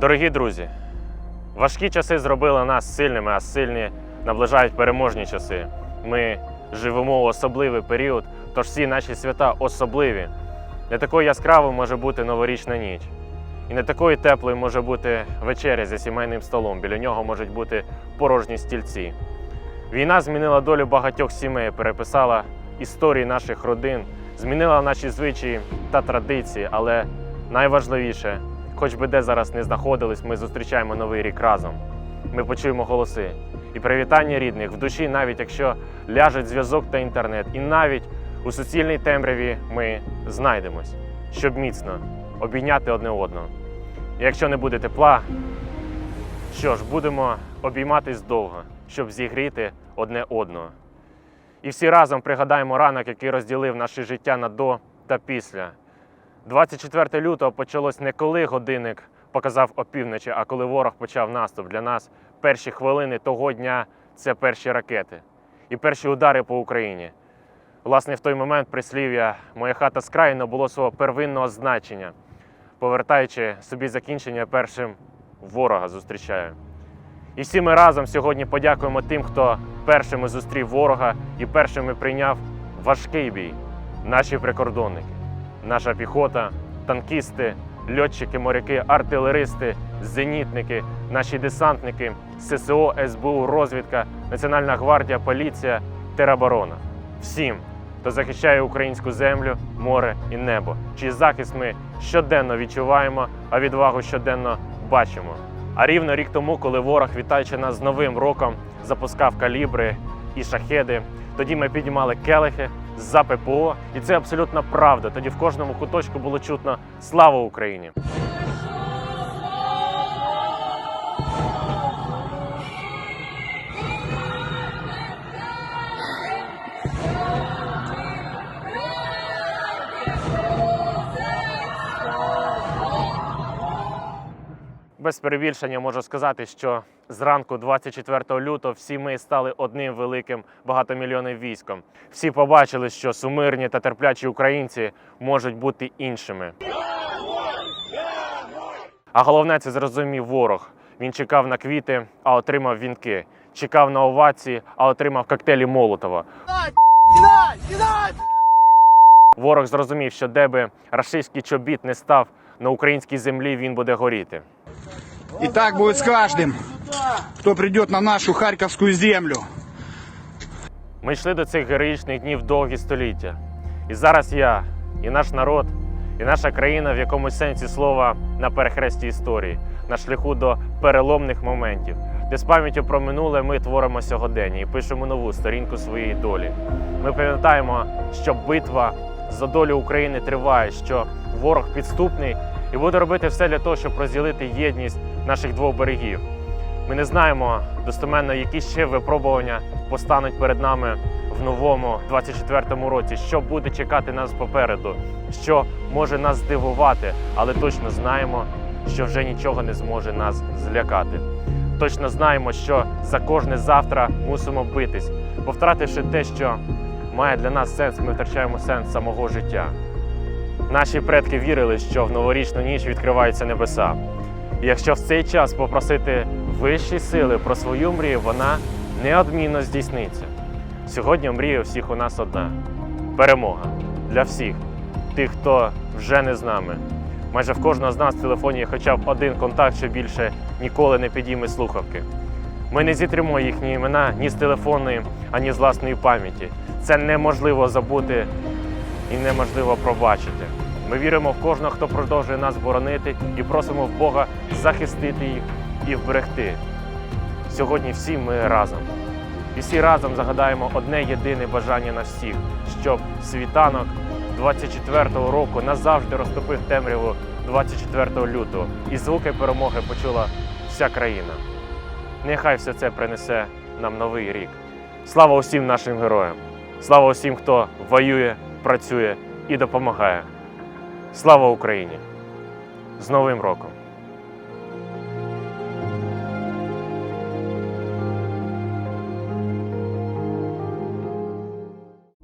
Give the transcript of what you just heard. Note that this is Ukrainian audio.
Дорогі друзі, важкі часи зробили нас сильними, а сильні наближають переможні часи. Ми живемо у особливий період, тож всі наші свята особливі. Не такою яскравою може бути новорічна ніч. І не такою теплою може бути вечеря за сімейним столом. Біля нього можуть бути порожні стільці. Війна змінила долю багатьох сімей, переписала історії наших родин, змінила наші звичаї та традиції, але найважливіше, хоч би де зараз не знаходились, ми зустрічаємо новий рік разом. Ми почуємо голоси і привітання рідних в душі, навіть якщо ляжуть зв'язок та інтернет, і навіть у суцільній темряві ми знайдемось, щоб міцно обійняти одне одного. І якщо не буде тепла, що ж, будемо обійматись довго, щоб зігріти одне одного. І всі разом пригадаємо ранок, який розділив наше життя на до та після. 24 лютого почалось не коли годинник показав опівночі, а коли ворог почав наступ. Для нас перші хвилини того дня це перші ракети і перші удари по Україні. Власне, в той момент прислів'я Моя хата з набуло свого первинного значення, повертаючи собі закінчення першим ворога зустрічаю. І всі ми разом сьогодні подякуємо тим, хто першими зустрів ворога і першими прийняв важкий бій. Наші прикордонники, наша піхота, танкісти, льотчики, моряки, артилеристи, зенітники, наші десантники, ССО, СБУ, розвідка, Національна гвардія, поліція, тероборона. Всім, хто захищає українську землю, море і небо, чий захист ми щоденно відчуваємо, а відвагу щоденно бачимо. А рівно рік тому, коли ворог, вітаючи нас з Новим роком, запускав калібри і шахеди, тоді ми піднімали келихи за ППО, і це абсолютно правда. Тоді в кожному куточку було чутно Слава Україні! Без перебільшення можу сказати, що зранку 24 лютого всі ми стали одним великим багатомільйонним військом. Всі побачили, що сумирні та терплячі українці можуть бути іншими. А головне це зрозумів ворог. Він чекав на квіти, а отримав вінки. Чекав на овації, а отримав коктейлі Молотова. Ворог зрозумів, що де би рашистський чобіт не став на українській землі, він буде горіти. И так будет с каждым, кто придет на нашу Харьковскую землю. Ми йшли до цих героїчних днів довгі століття. І зараз я, і наш народ, і наша країна в якомусь сенсі слова на перехресті історії, на шляху до переломних моментів, де з пам'яттю про минуле ми творимо сьогодення і пишемо нову сторінку своєї долі. Ми пам'ятаємо, що битва за долю України триває, що ворог підступний і буде робити все для того, щоб розділити єдність наших двох берегів. Ми не знаємо достеменно, які ще випробування постануть перед нами в новому 24-му році, що буде чекати нас попереду, що може нас здивувати, але точно знаємо, що вже нічого не зможе нас злякати. Точно знаємо, що за кожне завтра мусимо битись, бо втративши те, що має для нас сенс, ми втрачаємо сенс самого життя. Наші предки вірили, що в новорічну ніч відкриваються небеса. І якщо в цей час попросити вищі сили про свою мрію, вона неодмінно здійсниться. Сьогодні мрія всіх у нас одна перемога для всіх, тих, хто вже не з нами. Майже в кожного з нас в телефоні є хоча б один контакт, що більше ніколи не підійме слухавки. Ми не зітримо їхні імена ні з телефонної, ані з власної пам'яті. Це неможливо забути і неможливо пробачити. Ми віримо в кожного, хто продовжує нас боронити, і просимо в Бога захистити їх і вберегти. Сьогодні всі ми разом. І всі разом загадаємо одне єдине бажання на всіх, щоб світанок 24-го року назавжди розтопив темряву 24 лютого, і звуки перемоги почула вся країна. Нехай все це принесе нам новий рік. Слава усім нашим героям! Слава усім, хто воює, працює і допомагає. Слава Україні! З Новим роком!